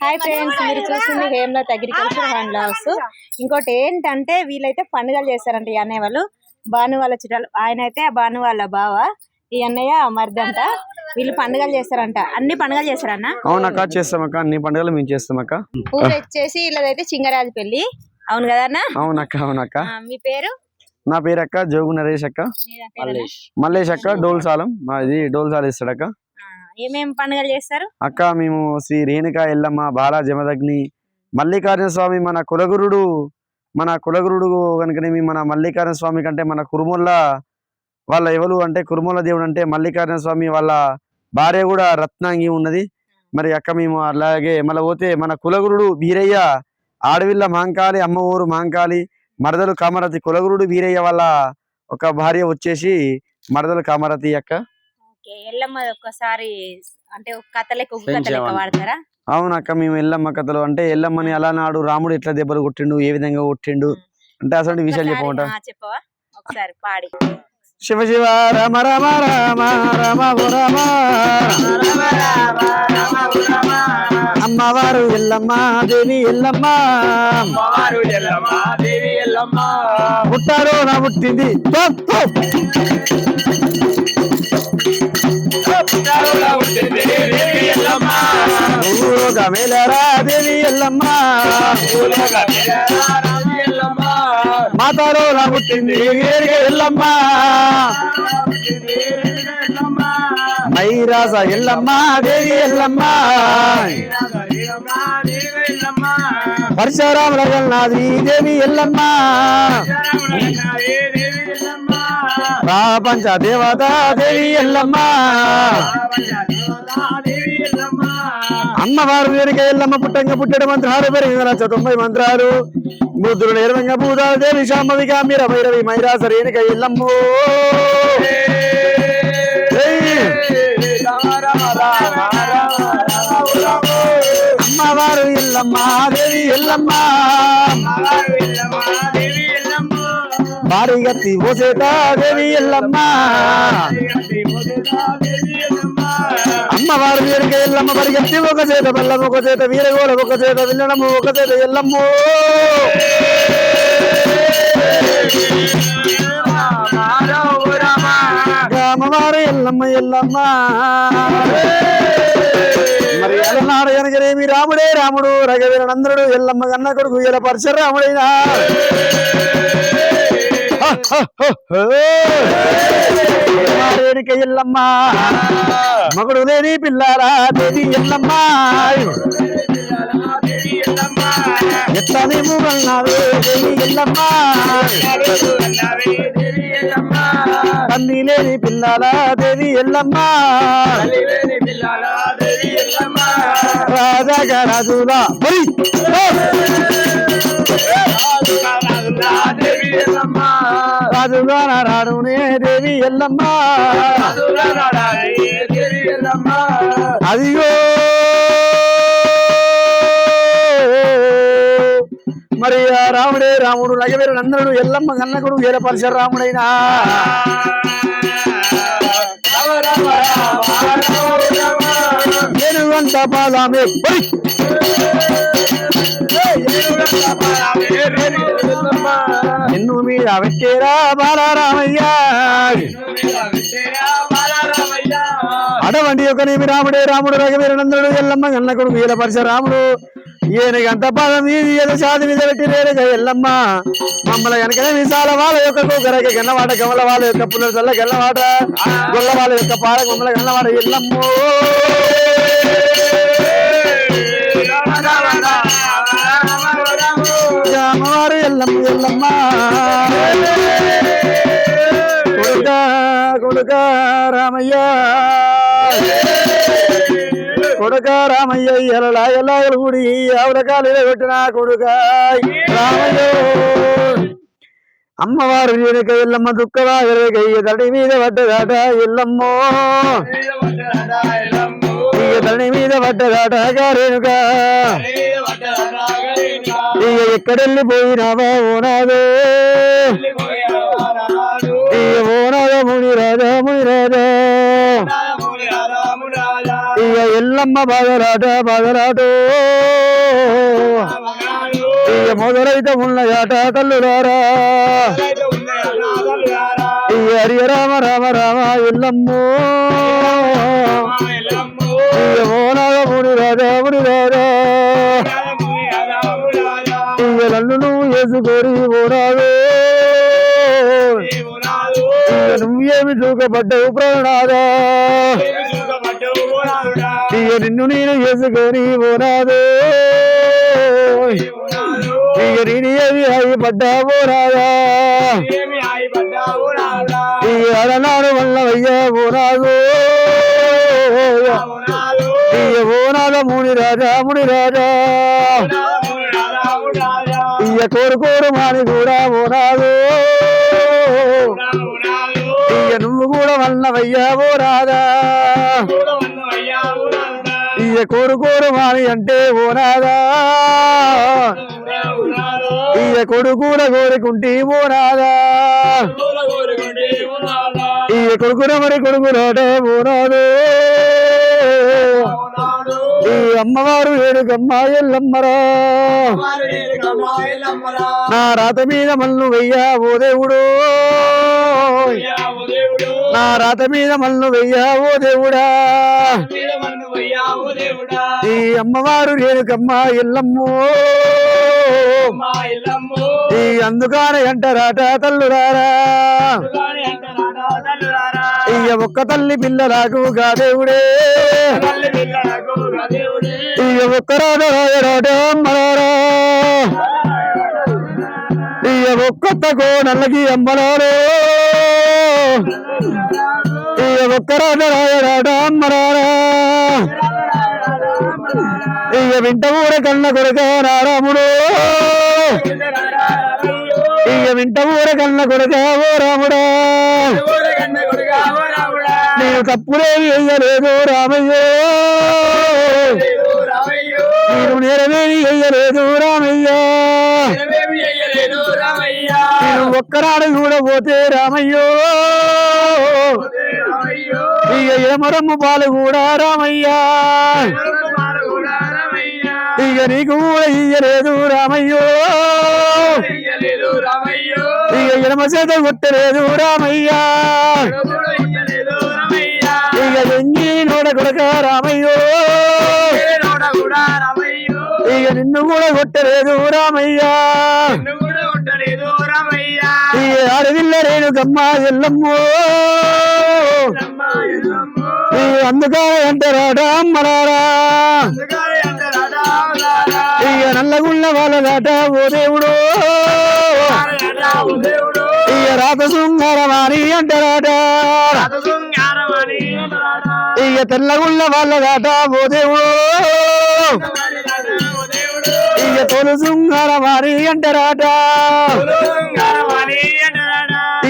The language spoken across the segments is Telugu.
హాయ్ ఫ్రెండ్స్ మీరు హేమ్లత్ అగ్రికల్చర్ హ్యాండ్ హౌస్ ఇంకోటి ఏంటంటే వీళ్ళైతే పండుగలు చేస్తారంట ఈ అన్నయ్య వాళ్ళు భాను వాళ్ళ చుట్టాలు. ఆయన అయితే ఆ భాను వాళ్ళ బావ ఈ అన్నయ్య మరిదంట. వీళ్ళు పండుగలు చేస్తారంట అన్ని పండుగలు చేస్తారన్న అవునక్క చేస్తామక్క. అన్ని పండుగలు మేము చేస్తామక్క. ఊరు వచ్చేసి వీళ్ళదైతే చింగరాజు పెళ్ళి అవును కదా అన్న అవునక్క. అవునక్క మీ పేరు? నా పేరు అక్క జోగు నరేష్ అక్క? మల్లేష్. అక్క డోల్ సాలం. మాది డోల్ సాల ఇస్తాడక్క ఆ, ఏమేం పండుగలు చేస్తారు? అక్క మేము శ్రీ రేణుక ఎల్లమ్మ బాలా జమదగ్ని మల్లికార్జున స్వామి మన కులగురుడు మన కులగురుడు కనుకనేమి మన మల్లికార్జున స్వామి కంటే మన కురుమొల్ల వాళ్ళ ఎవరు అంటే కురుమొల్ల దేవుడు అంటే మల్లికార్జున స్వామి వాళ్ళ భార్య కూడా రత్నాంగి ఉన్నది. మరి అక్క మేము అలాగే మళ్ళీ పోతే మన కులగురుడు బీరయ్య ఆడవిల్ల మాంకాలి అమ్మ ఊరు మాంకాలి మరదలు కామరతి కులగురుడు వీరయ్య వాళ్ళ ఒక భార్య వచ్చేసి మరదలు కామరతి ఒక్కసారి అంటే. వాడతారా అవునక్క మేము ఎల్లమ్మ కథలు అంటే ఎల్లమ్మని అలా నాడు రాముడు ఎట్లా దెబ్బలు కొట్టిండు ఏ విధంగా కొట్టిండు అంటే అసలు విషయాలు చెప్పమంట ఒకసారి, ఆ, చెప్పవా ఒకసారి పాడి శివ శివ రామ రామ రామ రామ ఓ రామ అమ్మవారు ఎల్లమ్మ దేవి ఎల్లమ్మ. అమ్మవారు ఎల్లమ్మ దేవి ఎల్లమ్మ. పుట్టారో నా పుట్టింది. దేవి మేలరా ఎల్లమ్మ. మాతారో నా పుట్టింది ఎల్లమ్మ. మైరాస ఎల్లమ్మ. దేవి ఎల్లమ్మ. పరశురామ వీరమ్మ దేవి ఎల్లమ్మ. ప్రపంచ దేవత దేవి ఎల్లమ్మ. దేవతా దేవి ఎల్లమ్మ అమ్మవారు వేరుక ఎల్లమ్మ పుట్టంగా పుట్టడం మంత్రాలు పెరిగిన తొంభై మంత్రాలు. బుద్ధుడు నేర్వంగా భూతాలు దేవి శాంభవిగా మీర భైరవి మైరాస రేణుక ఎల్లమ్మో. రామ రామ రామ. ఎల్లమ్మ దేవి ఎల్లమ్మ. అమ్మవారు ఎల్లమ్మ దేవి ఎల్లమ్మ. భారీ గత్తి ఓసేత దేవి ఎల్లమ్మ అమ్మవారు వీరిక ఎల్లమ్మ పరిగెత్తి ఒక చేత బెల్లం ఒక చేత వీరగోడ ఒక చేత విల్లడము ఒక చేత ఎల్లమ్ము. రామవారు ఎల్లమ్మ ఎల్లమ్మ. రాముడే రాముడు రఘవీరనందరుడు ఎల్లమ్మ కన్న కొడుకు ఎల పరశురాముడైనా రేణుక ఎల్లమ్మ మగుడు లేని పిల్లారా దేవి ఎల్లమ్మ ఎత్తని మూగల్నావే దేవి ఎల్లమ్మ తల్లి లేని పిల్లారా దేవి ఎల్లమ్మ రాజాగా రాజులా హరి! రాజుగా నారాడునే దేవి ఎల్లమ్మ. అదిగో. మరి ఆ రాముడే రాముడు రగవీరుడు నందనుడు ఎల్లమ్మ కన్నకుడు వీర పరశురాముడైనా తపాలామే నిన్ను మీద పెట్టేరా బాలారామయ్య. అడవండి ఒక నేమి రాముడే రాముడు రఘవీరనందనుడు ఎల్లమ్మ గన్నకుడు వీరపరిచ రాముడు. ఈయనకంత పదం ఇది ఏదో సాధి మీద పెట్టి రేడుగా ఎల్లమ్మ మమ్మల వెనకనే విశాల వాళ్ళ యొక్క కూకరక గన్నవాట గమల వాళ్ళ యొక్క పుల్ల చల్ల గన్నవాట గొల్ల వాళ్ళ యొక్క పార గొమ్మల గన్నవాట ఎల్లమ్మో అమ్మవారు ఎల్లమ్మ ఎల్లమ్మ కొడుక కొడుక రామయ్య కొడుక రామయ్య ఎలలా ఎలాగలు గుడి ఆవుల కాలు కొట్టిన కొడుక. రామయ్య! అమ్మవారు వెనుక ఎల్లమ్మ దుఃఖరా ఎరగయ్య తడి మీద పడ్డదాట ఎల్లమ్మో ఇక తడి మీద పడ్డదాట గారేనుక ఇక ఎక్కడెళ్ళిపోయినావా ఓనాదో? ఇక ఓనాదో ముని రాజా ముని రాజా ఇక ఎల్లమ్మ బాధరాట బాధరాటో ఇక మొదలైతే ఉన్నయాట తల్లులారా ఇక హరి రామ రామ రామ ఎల్లమ్మో. ఇక ఓనాగ ముని రాజా ముని రాజా ఇక నన్ను నువ్వు వేసుకోరి ఓనాగో నువ్వేమి చూకబడ్డవు ప్రాణాదా. ఇక నిన్ను నేను చేసుకొని పోరాదు ఇక నేను ఏమి అయిపడ్డా ఓనాదా ఈ అలనాడు వల్ల అయ్యా పోరాదు. ఇక ఓనాద ముని రాజా ముని రాజా. ఇక కోరుకోరు మాని కూడా పోరాదు. ఇక నువ్వు కూడా వల్ల అయ్యా పోరాదా. ఇక కొడుకోరు మాని అంటే ఓనాదా? రాదా ఇక కొడుకుల కోరుకుంటే ఓనాదా? రాదా ఇక కొడుకున మరి కొడుకురాట ఓనాదు? ఈ అమ్మవారు ఏడుకమ్మ ఎల్లమ్మరా? నా రాత మీద మల్లు వెయ్యా ఓ దేవుడు. నా రాత మీద మల్లు వెయ్యా ఓ దేవుడా. ఈ అమ్మవారు రేణుకమ్మ ఎల్లమ్మో ఈ అందుకానే అంటారాట తల్లురారా ఇక ఒక్క తల్లి పిల్లలకు గా దేవుడే. ఇక ఒక్క రాట రాయరాట అమ్మరారా ఇక ఒక్కొక్క కోనల్లకి అమ్మరారు ఒక్క రాట రాయరాట అమ్మరారా ఇక వింట ఊర కన్న కొడుక రారాముడు ఇక వింట ఊర కన్న కొడుక ఓ రాముడా. నేను తప్పులేవి వెయ్యలేదు రామయ్య. నేను నేరవేవి వెయ్యలేదు రామయ్య. నేను ఒక్కరాడు చూడబోతే రామయ్యో. ఇక ఏమరమ్మ పాలు కూడా రామయ్యా. ఇక నీకు ఇయ్యలేదు రామయ్యో. ఇక ఎడమ చేత కొట్టలేదు రామయ్యా. ఇక ఎంగి నోడ కొడక రామయ్యో. ఇక నిన్ను కూడా కొట్టలేదు రామయ్యా. ఇక అడవిల్ల రేణు గమ్మ ఎల్లమ్మో. అందుకే అంటారాడా అమ్మరారా? ఇక నల్లగుళ్ళ వాళ్ళదాట ఓ దేవుడు. ఇక రాత శృంగారమాని అంటారాట ఇక తెల్లగుళ్ళ వాళ్ళదాట ఓ దేవుడు. ఇక తొలు శృంగారమాని అంటారాట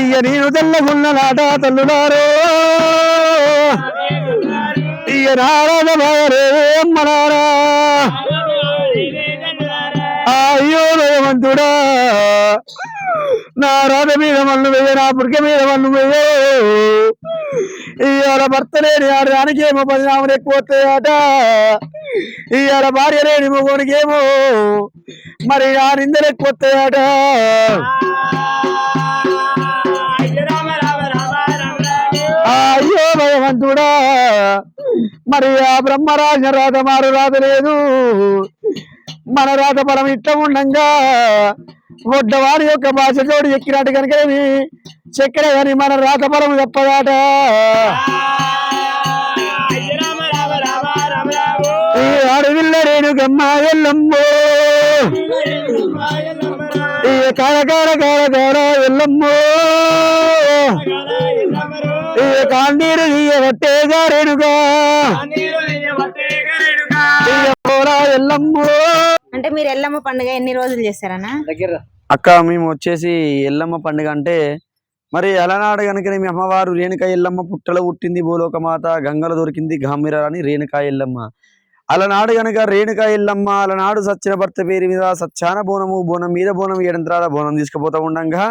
ఇక నేను తెల్లగుళ్ళలాట తల్లులారు. ఇక నారాధ బాగరే అయ్యో భగవంతుడా నా రాధ మీద మన్ను వెయ్యి నా పుడిక మీద మన్ను వెయ్యి ఇవాళ భర్త లేని ఆడడానికి ఏమో పరిణామం ఎక్కువ వస్తాయట ఇవాళ భార్య లేని మగోనికి ఏమో మరి ఆ నిందలు ఎక్కువ వస్తాయట అయ్యో భగవంతుడా మరి ఆ బ్రహ్మరాజ రాత మారు రాత లేదు మన రాత బలం ఇట్ట ఉండంగా ఒడ్డవారి యొక్క భాష తోడు ఎక్కినట్టు కనుక చక్కెర కానీ మన రాత బలం తప్పదాట. ఈ అడవిల్ల రేణు గమ్మ ఎల్లమ్మో. ఈ కాల కాల కాల ఎల్లమ్మో. ఎల్లమ్మో. అంటే మీరు ఎల్లమ్మ పండుగ ఎన్ని రోజులు చేస్తారన్నా? అక్క మేము వచ్చేసి ఎల్లమ్మ పండుగ అంటే మరి అలనాడు కనుక మీ అమ్మవారు రేణుక ఎల్లమ్మ పుట్టలో పుట్టింది భూలోక మాత గంగలో దొరికింది గామిర అని రేణుక ఎల్లమ్మ. అలనాడు గనక రేణుక ఎల్లమ్మ అలనాడు సచ్చిన భర్త పేరు మీద సచ్చాన బోనము బోనం మీద బోనం ఏడంతరాల బోనం తీసుకుపోతా ఉండంగా.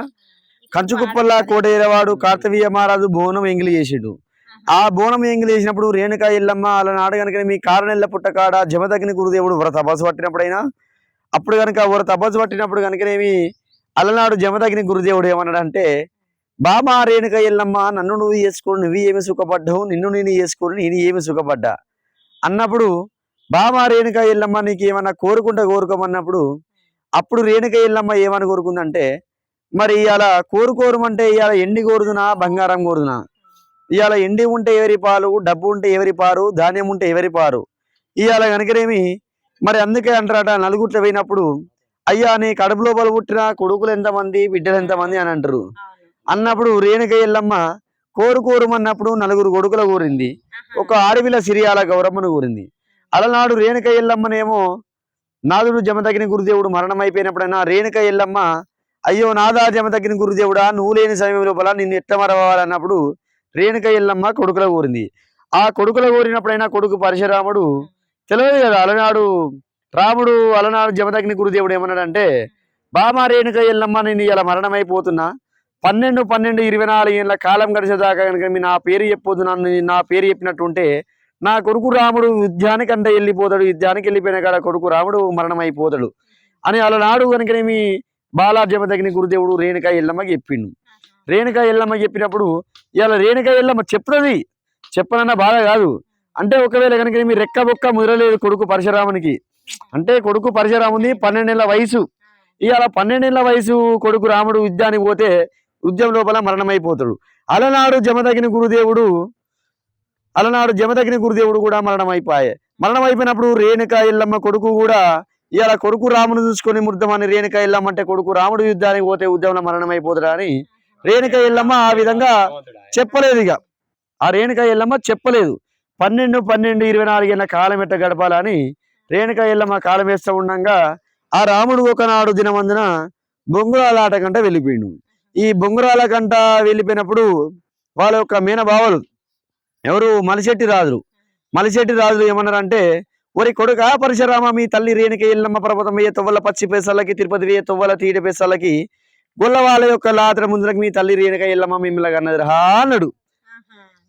కంచుకుప్పల్లా కోటేరవాడు కార్తవీయ మహారాజు బోనం ఎంగిలి చేసిండు. ఆ బోనం ఎంగిలి చేసినప్పుడు రేణుక ఎల్లమ్మ అలా నాడు కనుక మీ కారణెల్ల పుట్టకాడ జమదగ్ని గురుదేవుడు వ్రత తపస్సు పట్టినప్పుడైనా అప్పుడు కనుక వ్రత తపస్సు పట్టినప్పుడు కనుకనేమి అలనాడు జమదగ్ని గురుదేవుడు ఏమన్నాడంటే బామా రేణుక ఎల్లమ్మ నన్ను నువ్వు చేసుకోడు నువ్వు ఏమి సుఖపడ్డావు నిన్ను నేను చేసుకోడు నేను ఏమి సుఖపడ్డా? అన్నప్పుడు బామా రేణుక ఎల్లమ్మ నీకు ఏమన్నా కోరుకుంటా కోరుకోమన్నప్పుడు అప్పుడు రేణుక ఎల్లమ్మ ఏమని కోరుకుందంటే మరి ఇవాళ కోరుకోరమంటే ఇవాళ ఎండి కోరుదునా బంగారం కోరుదునా? ఇవాళ ఎండి ఉంటే ఎవరి పాలు డబ్బు ఉంటే ఎవరి పారు ధాన్యం ఉంటే ఎవరి పారు? ఇవాళ కనుకనేమి మరి అందుకే అంటారట నలుగుట్ల పోయినప్పుడు అయ్యా నీ కడుపు లోపల పుట్టిన కొడుకులు ఎంతమంది బిడ్డలు ఎంతమంది? అని అంటారు. అన్నప్పుడు రేణుక ఎల్లమ్మ కోరు కోరుమన్నప్పుడు నలుగురు కొడుకుల కోరింది. ఒక ఆడవిల సిరియాల గౌరమ్మను కోరింది. అలనాడు రేణుక ఎల్లమ్మనేమో నాదుడు జమదగిన గురుదేవుడు మరణం అయిపోయినప్పుడైనా రేణుక ఎల్లమ్మ అయ్యో నాదా జమదగిన గురుదేవుడా నువ్వు లేని సమయం లోపల నిన్ను ఎట్ట మరవాలన్నప్పుడు రేణుక ఎల్లమ్మ కొడుకుల కోరింది ఆ కొడుకుల కోరినప్పుడైనా కొడుకు పరశురాముడు తెలియదు కదా అలనాడు రాముడు అలనాడు జమదగ్ని గురుదేవుడు ఏమన్నాడంటే బామా రేణుక ఎల్లమ్మ నేను ఇలా మరణమైపోతున్నా. పన్నెండు పన్నెండు ఇరవై నాలుగు ఏళ్ళ కాలం గడిచేదాకా కనుక మీ నా పేరు చెప్పొద్దు నన్ను నా పేరు చెప్పినట్టుంటే నా కొడుకు రాముడు యుద్ధానికి అంటే వెళ్ళిపోతాడు యుద్ధానికి వెళ్ళిపోయిన కాడ కొడుకు రాముడు మరణమైపోతాడు అని అలనాడు కనుకనేమి బాలా జమదగ్ని గురుదేవుడు రేణుక ఎల్లమ్మకి చెప్పిండు. రేణుక ఎల్లమ్మ చెప్పినప్పుడు ఇలా రేణుక ఎల్లమ్మ చెప్తుంది చెప్పనన్న బాధ కాదు. అంటే ఒకవేళ కనుక మీ రెక్క బొక్క ముదరలేదు కొడుకు పరశురామునికి. అంటే కొడుకు పరశురాముని పన్నెండేళ్ళ వయసు. ఇవాళ పన్నెండేళ్ళ వయసు కొడుకు రాముడు యుద్ధానికి పోతే యుద్ధం లోపల మరణమైపోతాడు. అలనాడు జమదగిన గురుదేవుడు అలనాడు జమదగిన గురుదేవుడు కూడా మరణమైపోయాయి మరణం అయిపోయినప్పుడు రేణుక ఎల్లమ్మ కొడుకు కూడా ఇలా కొడుకు రామును చూసుకొని ముర్దమని రేణుక ఎల్లమ్మ అంటే కొడుకు రాముడు యుద్ధానికి పోతే ఉద్యమంలో మరణమైపోతాడా అని రేణుక ఎల్లమ్మ ఆ విధంగా చెప్పలేదు ఇక. ఆ రేణుక ఎల్లమ్మ చెప్పలేదు. పన్నెండు పన్నెండు ఇరవై నాలుగేళ్ళ కాలం ఎట్ట గడపాలని రేణుక ఎల్లమ్మ కాలం వేస్తూ ఉండగా ఆ రాముడు ఒకనాడు దినమందున బొంగురాల ఆట కంట వెళ్ళిపోయిండు. ఈ బొంగురాల కంట వెళ్ళిపోయినప్పుడు వాళ్ళ యొక్క మీనబావలు ఎవరు? మలిశెట్టి రాజులు. మలిశెట్టి రాజులు ఏమన్నారంటే ఒరి కొడుక పరశురామ మీ తల్లి రేణుక ఎల్లమ్మ పర్వతం వేయ తొవ్వల పచ్చి పేసలకి తిరుపతి వేయ తొవ్వల తీడి పేసలకి గొల్లవాళ్ళ యొక్క లాత్ర ముందులకు మీ తల్లి రేణుక ఎల్లమ్మ మిమ్మల్ని అన్నది రా అన్నాడు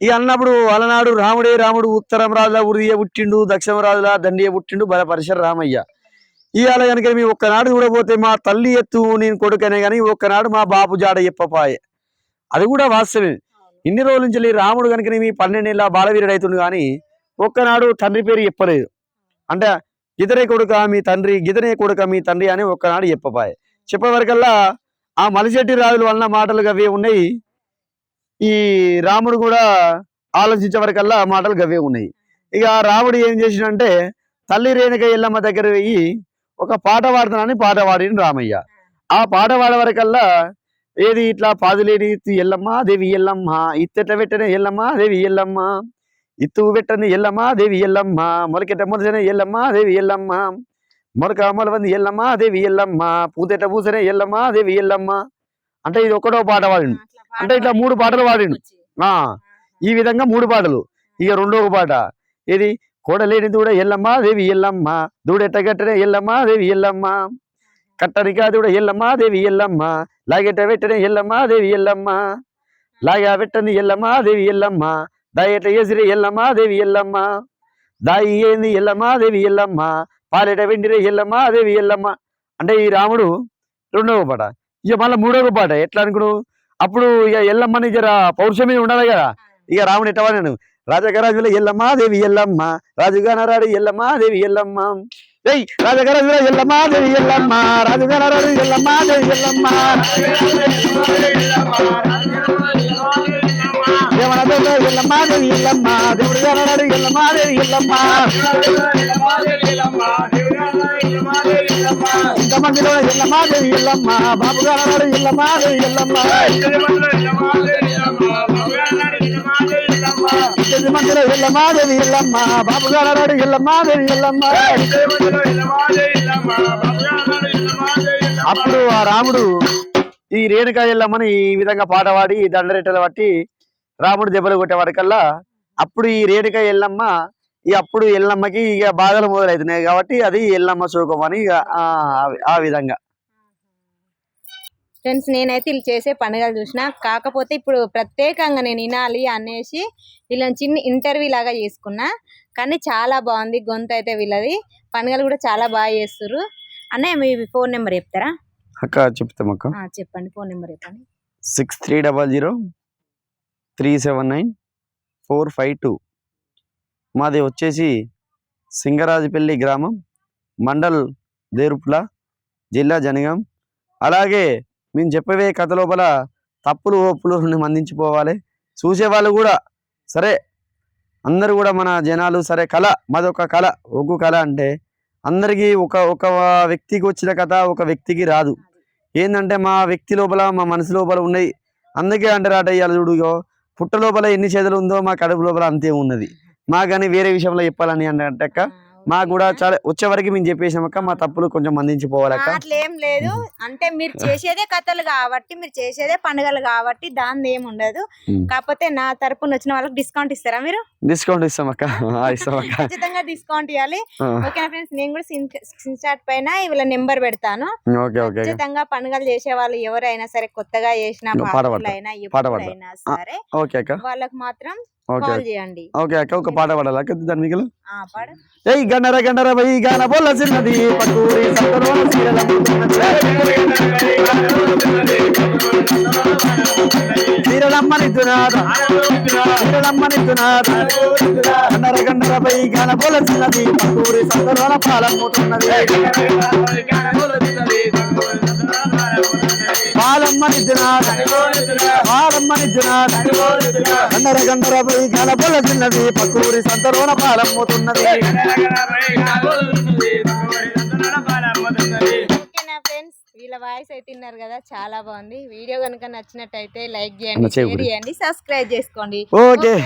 ఈ అన్నప్పుడు అలనాడు రాముడే రాముడు ఉత్తరం రాజుల ఉరియ పుట్టిండు దక్షిణ రాజుల దండియ పుట్టిండు బల పరిసర రామయ్య ఇవాళ కనుక మీ ఒక్కనాడు చూడబోతే మా తల్లి ఎత్తు నేను కొడుకనే కానీ ఒక్కనాడు మా బాపు జాడ చెప్పపాయే అది కూడా వాస్తవమే. ఇన్ని రోజుల నుంచి రాముడు కనుక మీ పన్నెండేళ్ళ బాలవీరుడు అవుతుంది కానీ ఒక్కనాడు తండ్రి పేరు చెప్పలేదు. అంటే గిదరే కొడుక మీ తండ్రి గిదరే కొడుక మీ తండ్రి అని ఒక్కనాడు చెప్పపాయే చెప్పవరకల్లా ఆ మలిశెట్టి రాజులు వలన మాటలు గవే ఉన్నాయి. ఈ రాముడు కూడా ఆలోచించే వరకల్లా మాటలు గవే ఉన్నాయి. ఇక రాముడు ఏం చేసినంటే తల్లి రేణుక ఎల్లమ్మ దగ్గర పోయి ఒక పాట పాడుతున్నానని పాట పాడిన రామయ్య. ఆ పాట పాడే వరకల్లా ఏది ఇట్లా పాదులేని ఎల్లమ్మ దేవి ఎల్లమ్మ ఇత్తెట్ల పెట్టిన ఎల్లమ్మ దేవి ఎల్లమ్మ ఇత్తు పెట్టని ఎల్లమ్మ దేవి ఎల్లమ్మ. మొలకెట్ట మొలసిన ఎల్లమ్మ దేవి ఎల్లమ్మ. మొలక మొలవంది ఎల్లమ్మ దేవి ఎల్లమ్మ. పూతెట్ట పూసిన ఎల్లమ్మ దేవి ఎల్లమ్మ. అంటే ఇది ఒకటో పాట పాడిండు అంటే ఇట్లా మూడు పాటలు పాడిండు ఆ ఈ విధంగా మూడు పాటలు. ఇక రెండో పాట. ఇది కోడలేని దూడ ఎల్లమ్మ దేవి ఎల్లమ్మ. దూడెట్ట గట్టనే ఎల్లమ్మ దేవి ఎల్లమ్మ. కట్టనికా దూడ ఎల్లమ్మ దేవి ఎల్లమ్మ. లాగెట్ట పెట్టనే ఎల్లమ్మ దేవి ఎల్లమ్మ. లాగా పెట్టని ఎల్లమ్మ దేవి ఎల్లమ్మ. దాయెట్ట ఎసిరి ఎల్లమ్మ దేవి ఎల్లమ్మ. దాయి ఏంది ఎల్లమ్మ దేవి ఎల్లమ్మ. పాలెట వెండిరే ఎల్లమ్మ దేవి ఎల్లమ్మ. అంటే ఈ రాముడు రెండవ పాట. ఇక మళ్ళీ మూడవ పాట. ఎట్లా అనుకుడు? అప్పుడు ఇక ఎల్లమ్మని జర పౌరుషమే ఉండాలి కదా. ఇక రాముడు ఎట్టవా నేను రాజగరాజుల ఎల్లమ్మ దేవి ఎల్లమ్మ. రాజుగానరాడు ఎల్లమ్మ దేవి ఎల్లమ్మ. ఏయ్ రాజగరాజుల ఎల్లమ్మ దేవి ఎల్లమ్మ. రాజుగానరాడు ఎల్లమ్మ దేవి ఎల్లమ్మ. దేవనదొల్ల ఎల్లమ్మ దేవి ఎల్లమ్మ దేవుడు గానరాడు ఎల్లమ్మ దేవి ఇంత ఇంతమందిలో ఎల్లమ్మ దేవి ఎల్లమ్మ బాబు గానరాడు ఎల్లమ్మ దేవి ఎల్లమ్మ ఇంతమంది మందిలో ఎల్లమ్మ దేవి ఎల్లమ్మ బాబు గానరాడు ఎల్లమ్మ దేవి ఎల్లమ్మ అప్పుడు ఆ రాముడు ఈ రేణుకా ఎల్లమ్మని ఈ విధంగా పాట పాడి ఈ దండరెట్టలు పట్టి రాముడు దెబ్బలు కొట్టేవాడికల్లా అప్పుడు ఈ రేణుక ఎల్లమ్మ ఈ అప్పుడు ఎల్లమ్మకి ఇక బాధలు మొదలవుతున్నాయి కాబట్టి అది ఎల్లమ్మ శోకం అని ఇక ఆ విధంగా. ఫ్రెండ్స్ నేనైతే వీళ్ళు చేసే పండుగలు చూసిన కాకపోతే ఇప్పుడు ప్రత్యేకంగా నేను వినాలి అనేసి వీళ్ళని చిన్న ఇంటర్వ్యూ లాగా చేసుకున్నా కానీ చాలా బాగుంది గొంతు అయితే వీళ్ళది. పండుగలు కూడా చాలా బాగా చేస్తారు అన్నయ్య మీ ఫోన్ నెంబర్ చెప్తారా? అక్క చెప్తాం అక్క చెప్పండి ఫోన్ నెంబర్ చెప్పండి. Six three double zero three seven nine four five two. మాది వచ్చేసి సింగరాజపల్లి గ్రామం మండల్ దేరుపుల జిల్లా జనగం. అలాగే మేము చెప్పవే కథ లోపల తప్పులు ఒప్పులు మందించిపోవాలి. చూసేవాళ్ళు కూడా సరే అందరూ కూడా మన జనాలు సరే కళ మాదొక కళ ఒగ్గు కళ అంటే అందరికీ ఒక ఒక వ్యక్తికి వచ్చిన కథ ఒక వ్యక్తికి రాదు. ఏంటంటే మా వ్యక్తి లోపల మా మనసు లోపల ఉన్నాయి. అందుకే అంటారు ఇవాళ చూడు ఇగో పుట్ట లోపల ఎన్ని చేతులు ఉందో మా కడుపు లోపల అంతే ఉన్నది. మా కానీ వేరే విషయంలో చెప్పాలని అంటే అక్క. మాకు కూడా చాలా వచ్చే వరకు మేము చెప్పేసాం అక్క మా తప్పులు కొంచెం మందించిపోవాలక్క అట్లేం లేదు. అంటే మీరు చేసేదే కథలు కాబట్టి మీరు చేసేదే పండుగలు కాబట్టి దాని ఏం ఉండదు. కాకపోతే నా తరపున వచ్చిన వాళ్ళకి డిస్కౌంట్ ఇస్తారా మీరు? డిస్కౌంట్ ఇస్తాం అక్క. ఇస్తాం అక్క. ఖచ్చితంగా డిస్కౌంట్ ఇవ్వాలి. ఆ, ఓకేనా ఫ్రెండ్స్ నేను కూడా సిన్ చాట్ పైన వీళ్ళ నెంబర్ పెడతాను. Okay okay. అక్క. ఖచ్చితంగా పండుగలు చేసే వాళ్ళు ఎవరైనా సరే కొత్తగా చేసిన ఇదిగో పాట పాడతా. పాటలైనా పాట పాడతా. ఎప్పుడైనా సరే ఓకే అక్క. వాళ్ళకి మాత్రం ఓకే కాల్ చేయండి. ఓకే అక్క ఒక పాట పాడాలి? అక్క దాని మిగిలిన ఏయ్ గన్నర గన్నర బై గాన బొల్ల చిన్నది పక్కూరి సత్తరోల చీరలమ్మని దునాద చీరలమ్మని గాన బొల్ల చిన్నది పక్కూరి సత్తరోల పాలమ్ముతున్నది పాలమ్మ దునాద పాలమ్మని దునాద గన్నర గన్నర గాన బొల్ల పక్కూరి సత్తరోల పాలమ్ముతున్నది వీళ్ళ వాయిస్ అయితే విన్నారు కదా చాలా బాగుంది. వీడియో కనుక నచ్చినట్టయితే లైక్ చేయండి షేర్. చేయండి సబ్స్క్రైబ్ చేసుకోండి. ఓకే.